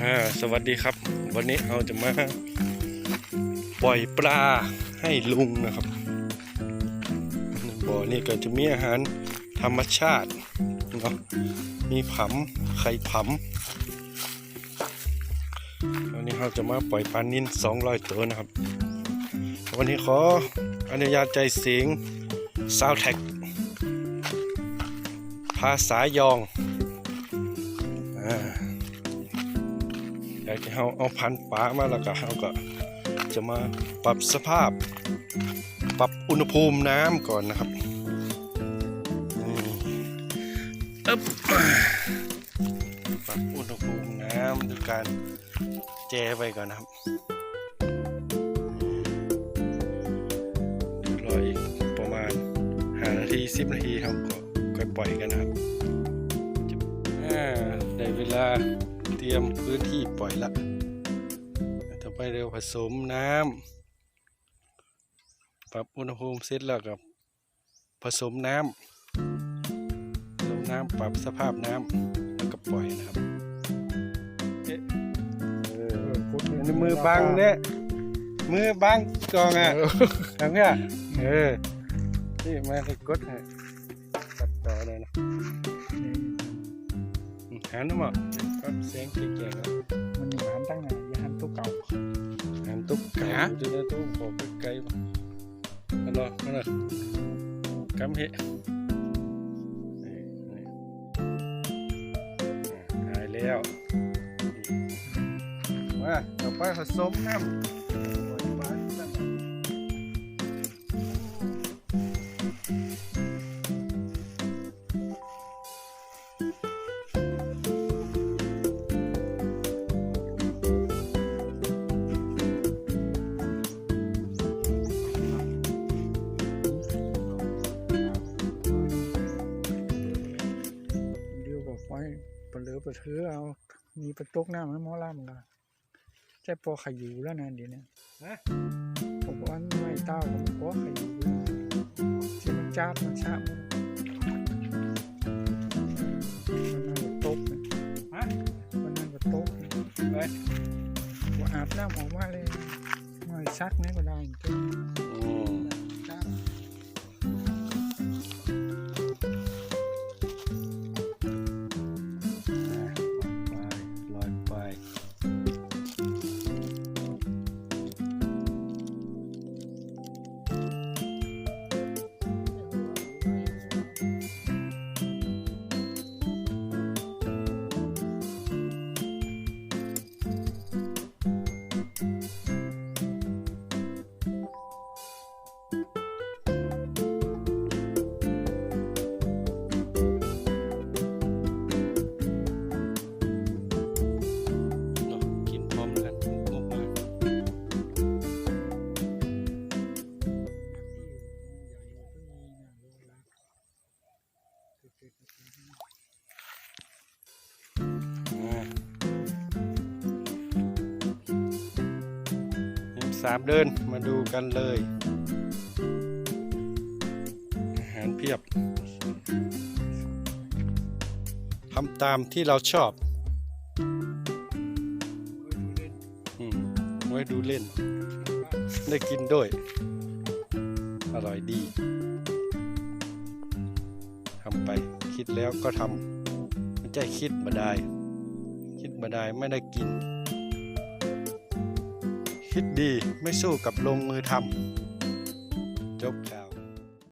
อ่าสวัสดีครับ วันนี้เราจะมาปล่อยปลาให้ลุงนะครับในบ่อนี่ก็จะมีอาหารธรรมชาติเนาะมีผำไข่ผำวันนี้เราจะมาปล่อยปลานิน200 ตัวนะครับ วันนี้ขออนุญาตใจเสียงซาวแท็กภาษายองอ่า อยากจะเอาเอาพันธุ์ปลามาแล้วก็เราก็จะมาปรับสภาพ ปรับอุณหภูมิน้ำก่อนนะครับอึ๊บปรับอุณหภูมิน้ำด้วยการแจไปก่อนนะครับเดี๋ยวรออีกประมาณ5นาที10นาทีครับก็ค่อยปล่อยกันนะครับอ่าได้เวลา ตรียมพื้นที่ปล่อยละ ต่อไปเร็วผสมน้ำปรับอุณหภูมิเสร็จแล้วกับผสมน้ำผสมน้ำปรับสภาพน้ำแล้วก็ปล่อยนะครับเอ๊ะเอนี่มือบังเนี่ยมือบังกองอะทำเงี้ยเออนี่มาให้กดให้ตัดต่อเลยนะหันมา ปรับเสียงเก่งๆแล้วมันอยู่หันตั้งไหนอย่าหันตัวเก่าหันตุ๊กไก่ฮะดูนะตุ๊กบอกไกลๆมาอันนั้นอันนั้นกำเฮะนี่นี่อะหายแล้วมาต่อไปผสมน้ำ ไว้ปลาเหลือปลาเถือเอา มีปลาตกน้ำมันหมอลำกันใจปอขยูแล้วนะเดี๋ยวนี้ฮะผมว่าไม่เต้าผมปอขยูแล้วที่มันจับมันชาบมันนั่นก็ตกนะฮะมันนั่นก็ตกนะไปว่าอาบน้ำออกมาเลยไม่ซักนี่ก็ได้จริง เสามเดินมาดูกันเลย อาหารเพียบทำตามที่เราชอบไว้ดูเล่น ได้กินด้วย อร่อยดี ทำไป คิดแล้วก็ทำ ไม่ใช่คิดมาได้ คิดมาได้ไม่ได้กิน คิดดีไม่สู้กับลงมือทำจบจ้า